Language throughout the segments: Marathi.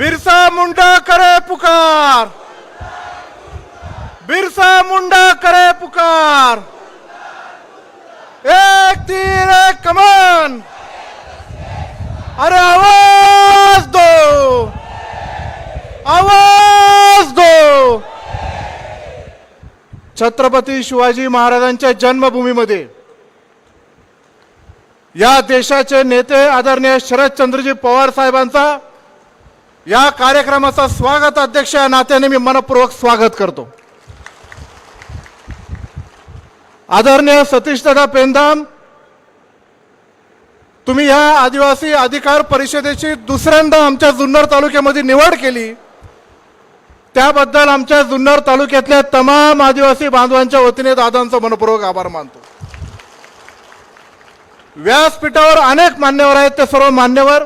बिरसा मुंडा करे पुकार। बिरसा मुंडा करे पुकार। एक तीर एक कमान। अरे आवाज दो। आवाज दो। छत्रपती शिवाजी महाराजांच्या जन्मभूमीमध्ये या देशाचे नेते आदरणीय शरदचंद्रजी पवार साहेबांचा या कार्यक्रमाचा स्वागत अध्यक्ष या नात्याने मी मनपूर्वक स्वागत करतो. आदरणीय सतीशदादा पेंदाम तुम्ही ह्या आदिवासी अधिकार परिषदेची दुसऱ्यांदा आमच्या जुन्नर तालुक्यामध्ये निवड केली. त्याबद्दल आमच्या जुन्नर तालुक्यातल्या तमाम आदिवासी बांधवांच्या वतीने दादांचा मनपूर्वक आभार मानतो. व्यासपीठावर अनेक मान्यवर आहेत ते सर्व मान्यवर.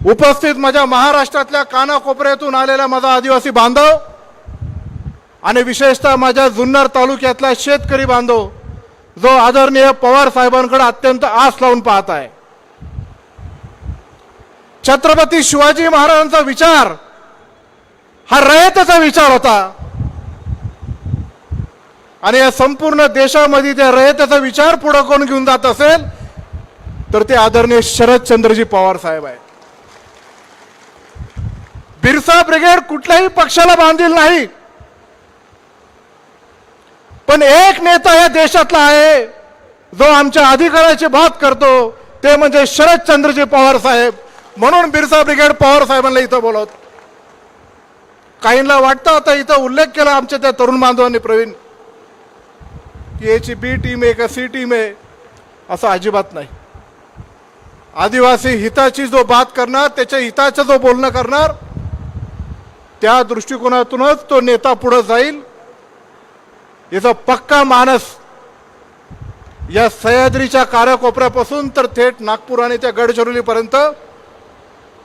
उपस्थित माझ्या महाराष्ट्रातल्या कानाकोपऱ्यातून आलेला माझा आदिवासी बांधव आणि विशेषतः माझ्या जुन्नर तालुक्यातला शेतकरी बांधव जो आदरणीय पवार साहेबांकडे अत्यंत आस लावून पाहत आहे. छत्रपती शिवाजी महाराजांचा विचार हा रयतेचा विचार होता. आणि या संपूर्ण देशामध्ये त्या रयतेचा विचार पुढे कोण घेऊन जात असेल तर ते आदरणीय शरदचंद्रजी पवार साहेब आहेत. बिरसा ब्रिगेड कुठल्याही पक्षाला बांधील नाही. पण एक नेता या देशातला आहे जो आमच्या अधिकाराची बात करतो ते म्हणजे शरदचंद्रजी पवार साहेब. म्हणून बिरसा ब्रिगेड पवार साहेबांना इथं बोलवत. काहींना वाटतं आता इथं उल्लेख केला आमच्या त्या तरुण बांधवांनी प्रवीण की याची बी टीम आहे का सी टीम आहे असं अजिबात नाही. आदिवासी हिताची जो बात करणार त्याच्या हिताचं जो बोलणं करणार त्या दृष्टिकोनातूनच तो नेता पुढं जाईल. याचा पक्का मानस या सह्याद्रीच्या काराकोपऱ्यापासून तर थेट नागपूर आणि त्या गडचिरोलीपर्यंत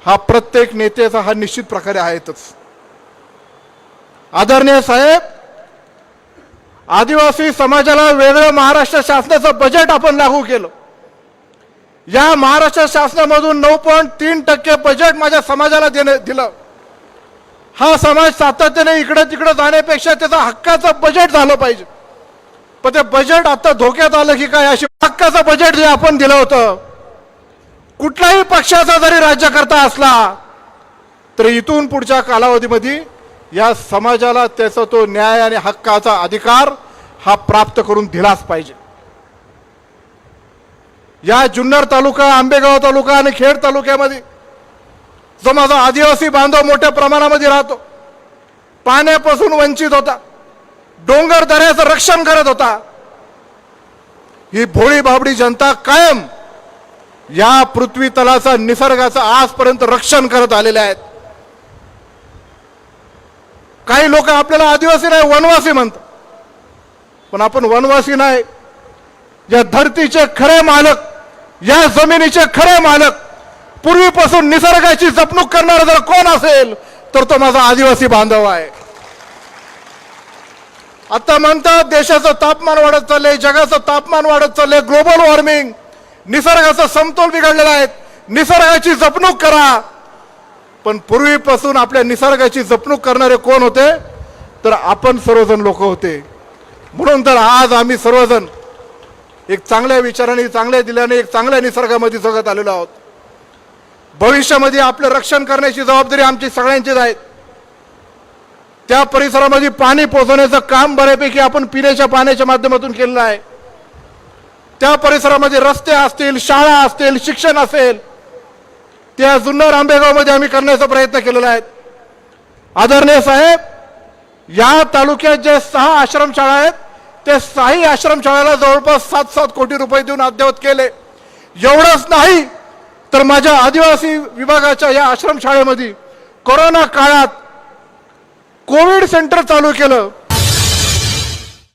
हा प्रत्येक नेत्याचा हा निश्चित प्रकारे आहेतच. आदरणीय साहेब आदिवासी समाजाला वेगळं महाराष्ट्र शासनाचं बजेट आपण लागू केलं. या महाराष्ट्र शासनामधून नऊ पॉईंट तीन टक्के बजेट माझ्या समाजाला देणे दिलं. हा समाज सातत्याने इकडं तिकडं जाण्यापेक्षा त्याचा हक्काचं बजेट झालं पाहिजे. पण ते बजेट आता धोक्यात आलं की काय? अशी हक्काचं बजेट जे आपण दिलं होतं कुठल्याही पक्षाचा जरी राज्यकर्ता असला तर इथून पुढच्या कालावधीमध्ये या समाजाला त्याचा तो न्याय आणि हक्काचा अधिकार हा प्राप्त करून दिलाच पाहिजे. या जुन्नर तालुका आंबेगाव तालुका आणि खेड तालुक्यामध्ये जो माझा आदिवासी बांधव मोठ्या प्रमाणामध्ये राहतो. पाण्यापासून वंचित होता. डोंगर दऱ्याचं रक्षण करत होता. ही भोळी बाबडी जनता कायम या पृथ्वी तलाचा निसर्गाचं आजपर्यंत रक्षण करत आलेले आहेत. काही लोक आपल्याला आदिवासी नाही वनवासी म्हणतात. पण आपण वनवासी नाही. या धरतीचे खरे मालक या जमिनीचे खरे मालक पूर्वीपासून निसर्गाची जपणूक करणारा जर कोण असेल तर तो माझा आदिवासी बांधव आहे. आता म्हणतात देशाचं तापमान वाढत चाललंय जगाचं तापमान वाढत चाललंय ग्लोबल वॉर्मिंग निसर्गाचा समतोल बिघडलेला आहे. निसर्गाची जपणूक करा. पण पूर्वीपासून आपल्या निसर्गाची जपणूक करणारे कोण होते? तर आपण सर्वजण लोक होते. म्हणून तर आज आम्ही सर्वजण एक चांगल्या विचाराने चांगल्या दिल्याने एक चांगल्या निसर्गामध्ये जगत आलेलो आहोत. भविष्यामध्ये आपलं रक्षण करण्याची जबाबदारी आमची सगळ्यांचीच आहे. त्या परिसरामध्ये पाणी पोहोचवण्याचं काम बऱ्यापैकी आपण पिण्याच्या पाण्याच्या माध्यमातून केलेलं आहे. त्या परिसरामध्ये रस्ते असतील शाळा असतील शिक्षण असेल त्या जुन्नर आंबेगावमध्ये आम्ही करण्याचा प्रयत्न केलेला आहे. आदरणीय साहेब या तालुक्यात जे सहा आश्रमशाळा आहेत ते सहाही आश्रमशाळेला जवळपास सात सात कोटी रुपये देऊन अद्ययावत केले. एवढंच नाही तर माझ्या आदिवासी विभागाच्या या आश्रमशाळेमध्ये कोरोना काळात कोविड सेंटर चालू केलं.